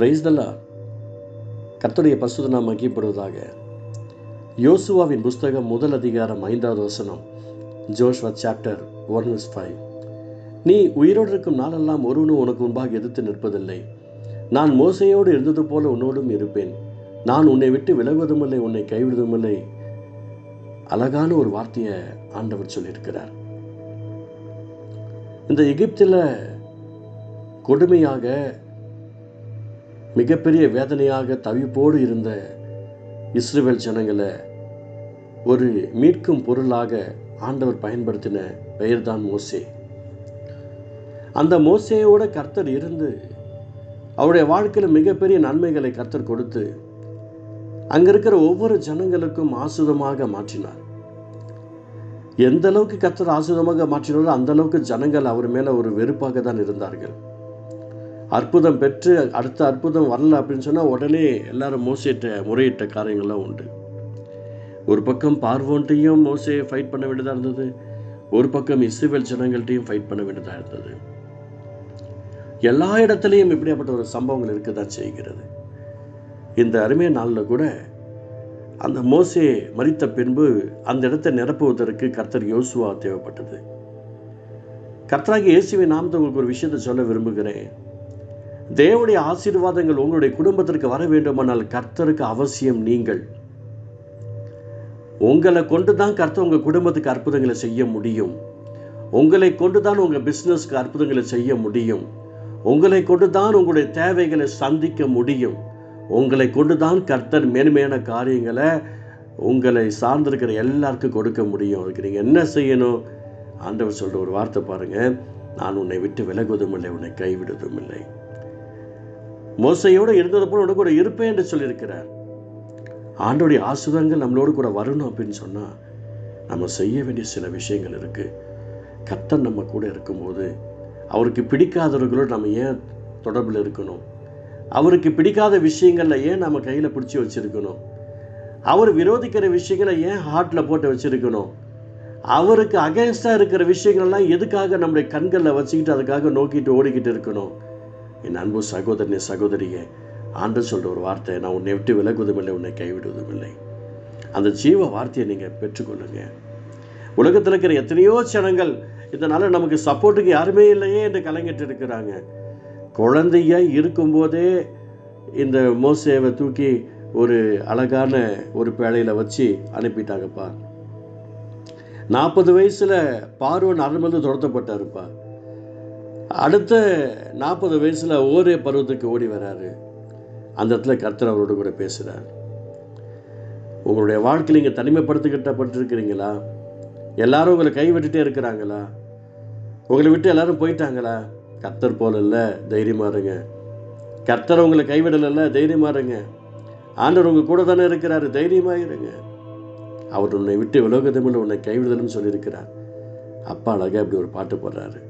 Price தல்லா கர்த்தருடைய பசுத நாம் மகிப்படுவதாக யோசுவாவின் புஸ்தகம் முதல் அதிகாரம் ஐந்தாவது வசனம் Joshua chapter one is five நீ உயிரோடு இருக்கும் நாளெல்லாம் ஒருவனும் உனக்கு முன்பாக எதிர்த்து நிற்பதில்லை. நான் மோசையோடு இருந்தது போல உன்னோடும் இருப்பேன். நான் உன்னை விட்டு விலகுவதுமில்லை உன்னை கைவிடுவதுமில்லை. அழகான ஒரு வார்த்தையை ஆண்டவர் சொல்லியிருக்கிறார். இந்த எகிப்தில் கொடுமையாக மிகப்பெரிய வேதனையாக தவிப்போடு இருந்த இஸ்ரேல் ஜனங்களை ஒரு மீட்கும் பொருளாக ஆண்டவர் பயன்படுத்தின பெயர்தான் மோசே. அந்த மோசையோட கர்த்தர் இருந்து அவருடைய வாழ்க்கையில் மிகப்பெரிய நன்மைகளை கர்த்தர் கொடுத்து அங்கே இருக்கிற ஒவ்வொரு ஜனங்களுக்கும் ஆசுதமாக மாற்றினார். எந்த அளவுக்கு கர்த்தர் ஆசுதமாக மாற்றினாரோ அந்த அளவுக்கு ஜனங்கள் அவர் மேலே ஒரு வெறுப்பாக தான் இருந்தார்கள். அற்புதம் பெற்று அடுத்த அற்புதம் வரல அப்படின்னு சொன்னால் உடனே எல்லாரும் மோசிட்ட முறையிட்ட காரியங்கள்லாம் உண்டு. ஒரு பக்கம் பார்வோன்ட்டையும் மோசையை ஃபைட் பண்ண வேண்டியதாக இருந்தது. ஒரு பக்கம் இஸ்ரேல் ஜனங்கள்ட்டையும் ஃபைட் பண்ண வேண்டியதாக இருந்தது. எல்லா இடத்துலையும் இப்படியாப்பட்ட ஒரு சம்பவங்கள் இருக்க தான் செய்கிறது. இந்த அருமைய நாளில் கூட அந்த மோசே மறித்த பின்பு அந்த இடத்தை நிரப்புவதற்கு கர்த்தர் யோசுவா தேவைப்பட்டது. கர்த்தராகி இயேசுவை நாமத்தை உங்களுக்கு ஒரு விஷயத்தை சொல்ல விரும்புகிறேன். தேவனுடைய ஆசீர்வாதங்கள் உங்களுடைய குடும்பத்திற்கு வர வேண்டுமானால் கர்த்தருக்கு அவசியம் நீங்கள். உங்களை கொண்டு தான் கர்த்தர் உங்கள் குடும்பத்துக்கு அற்புதங்களை செய்ய முடியும். உங்களை கொண்டு தான் உங்கள் பிஸ்னஸ்க்கு அற்புதங்களை செய்ய முடியும். உங்களை கொண்டு தான் உங்களுடைய தேவைகளை சந்திக்க முடியும். உங்களை கொண்டு தான் கர்த்தர் மேன்மையான காரியங்களை உங்களை சார்ந்திருக்கிற எல்லாருக்கும் கொடுக்க முடியும். அதுக்கு நீங்கள் என்ன செய்யணும்? ஆண்டவர் சொல்கிற ஒரு வார்த்தை பாருங்கள் நான் உன்னை விட்டு விலகுவதும் இல்லை உன்னை கைவிடுவதும் இல்லை. மோசையோடு இருந்தது போல் உனக்கு கூட இருப்பேன் என்று சொல்லியிருக்கிறார். ஆண்டோடைய ஆசுதங்கள் நம்மளோடு கூட வரணும் அப்படின்னு சொன்னால் நம்ம செய்ய வேண்டிய சில விஷயங்கள் இருக்குது கத்தன் நம்ம கூட இருக்கும்போது அவருக்கு பிடிக்காதவர்களோடு நம்ம ஏன் தொடர்பில் இருக்கணும்? அவருக்கு பிடிக்காத விஷயங்களில் ஏன் நம்ம கையில் பிடிச்சி வச்சுருக்கணும்? அவர் விரோதிக்கிற விஷயங்களை ஏன் ஹார்ட்டில் போட்டு வச்சுருக்கணும்? அவருக்கு அகேன்ஸ்டாக இருக்கிற விஷயங்கள்லாம் எதுக்காக நம்முடைய கண்களில் வச்சுக்கிட்டு அதுக்காக நோக்கிட்டு ஓடிக்கிட்டு இருக்கணும்? என் அன்பு சகோதரனே சகோதரியே ஆண்டு சொல்கிற ஒரு வார்த்தை நான் உன்னை விட்டு விலகுவதும் இல்லை உன்னை கைவிடுவதும் இல்லை. அந்த ஜீவ வார்த்தையை நீங்கள் பெற்றுக்கொள்ளுங்க. உலகத்தில் இருக்கிற எத்தனையோ ஜனங்கள் இதனால் நமக்கு சப்போர்ட்டுக்கு யாருமே இல்லையே என்று கலங்கிட்டு இருக்கிறாங்க. குழந்தைய இருக்கும்போதே இந்த மோசேவை தூக்கி ஒரு அழகான ஒரு பேழையில் வச்சு அனுப்பிட்டாங்கப்பா. நாற்பது வயசில் பார்வன் அரண்மனை துரத்தப்பட்டாருப்பா. அடுத்த நாற்பது வயசில் ஓரே பருவத்துக்கு ஓடி வராரு. அந்த இடத்துல கர்த்தர் அவரோட கூட பேசுகிறார் உங்களுடைய வாழ்க்கையில் நீங்கள் தனிமைப்படுத்திக்கிட்டப்பட்டிருக்கிறீங்களா எல்லாரும் உங்களை கைவிட்டுட்டே இருக்கிறாங்களா? உங்களை விட்டு எல்லாரும் போயிட்டாங்களா? கர்த்தர் போல இல்லை தைரியமாக இருங்க. கர்த்தர் உங்களை கைவிடலைல்ல தைரியமாக இருங்க. ஆண்டவர் உங்கள் கூட தானே இருக்கிறாரு தைரியமாக இருங்க. அவர் உன்னை விட்டு விலகுதமில்லை உன்னை கைவிடுதலும் சொல்லியிருக்கிறார். அப்பா அழகாக இப்படி ஒரு பாட்டு போடுறாரு.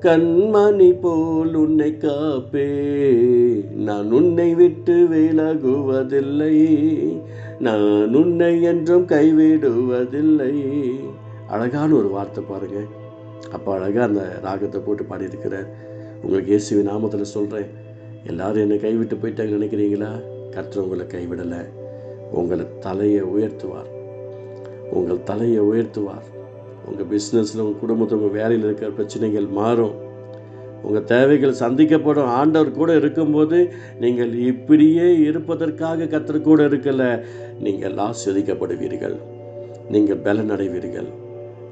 கண்மணி போல் உன்னை காப்பே. நான் உன்னை விட்டு விலகுவதில்லை. நான் உன்னை என்றும் கைவிடுவதில்லை. அழகான ஒரு வார்த்தை பாருங்க. அப்போ அழகாக அந்த ராகத்தை போட்டு பாடியிருக்கிறார். உங்களுக்கு இயேசுவி நாமத்தில் சொல்கிறேன் எல்லாரும் என்னை கைவிட்டு போயிட்டாங்க நினைக்கிறீங்களா? கற்று உங்களை கைவிடலை. உங்களை தலையை உயர்த்துவார். உங்கள் தலையை உயர்த்துவார். உங்கள் பிஸ்னஸில் உங்கள் குடும்பத்தில் உங்கள் வேலையில் இருக்கிற பிரச்சனைகள் மாறும். உங்கள் தேவைகள் சந்திக்கப்படும். ஆண்டவர் கூட இருக்கும்போது நீங்கள் இப்படியே இருப்பதற்காக கத்தர் கூட இருக்கல. நீங்கள் ஆஸ்வதிக்கப்படுவீர்கள். நீங்கள் பலன் அடைவீர்கள்.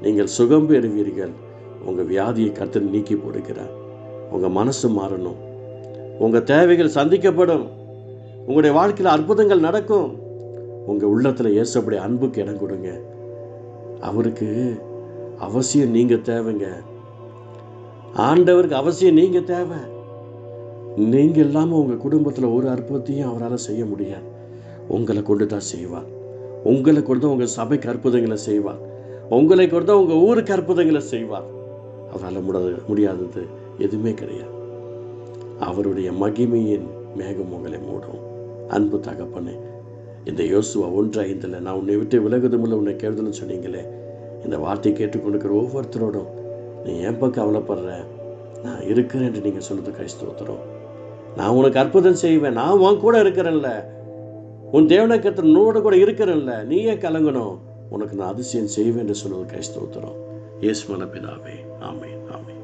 நீங்கள் சுகம் பெறுவீர்கள். உங்கள் வியாதியை கத்தர் நீக்கி போடுகிறார். உங்கள் மனசு மாறணும். உங்கள் தேவைகள் சந்திக்கப்படும். உங்களுடைய வாழ்க்கையில் அற்புதங்கள் நடக்கும். உங்கள் உள்ளத்தில் ஏசப்படி அன்புக்கு இடம் கொடுங்க. அவருக்கு அவசியம் நீங்கள் தேவைங்க. ஆண்டவருக்கு அவசியம் நீங்கள் தேவை. நீங்கள் இல்லாமல் உங்கள் குடும்பத்தில் ஒரு அற்புதத்தையும் அவரால் செய்ய முடியாது. உங்களை கொண்டு தான் செய்வார். உங்களை கொண்டு தான் உங்கள் சபைக்கு அற்புதங்களை செய்வார். உங்களை கொண்டு தான் உங்கள் ஊருக்கு அற்புதங்களை செய்வார். அவரால் முடியாது முடியாதது எதுவுமே கிடையாது. அவருடைய மகிமையின் மேகம் உங்களை மூடும். அன்பு தகப்பனே இந்த யோசுவா ஒன்று ஐந்தில் நான் உன்னை விட்டு விலகுதுமில்ல உன்னை கேள்துன்னு சொன்னீங்களே. இந்த வார்த்தை கேட்டுக்கொண்டிருக்கிற ஒவ்வொருத்தரோடும் நீ ஏன்பா கவலைப்படுற? நான் இருக்கிறேன் என்று நீங்கள் சொல்லுது கிறிஸ்தோத்திரம் நான் உனக்கு அற்புதம் செய்வேன். நான் உன் கூட இருக்கிறேன்ல. உன் தேவனை கத்தர் உன்னோட கூட இருக்கிறேன்ல. நீயே கலங்கணும்? உனக்கு நான் அதிசயம் செய்வேன் என்று சொல்லுவது கிறிஸ்தோத்திரம் இயேசு மன ஆமே ஆமே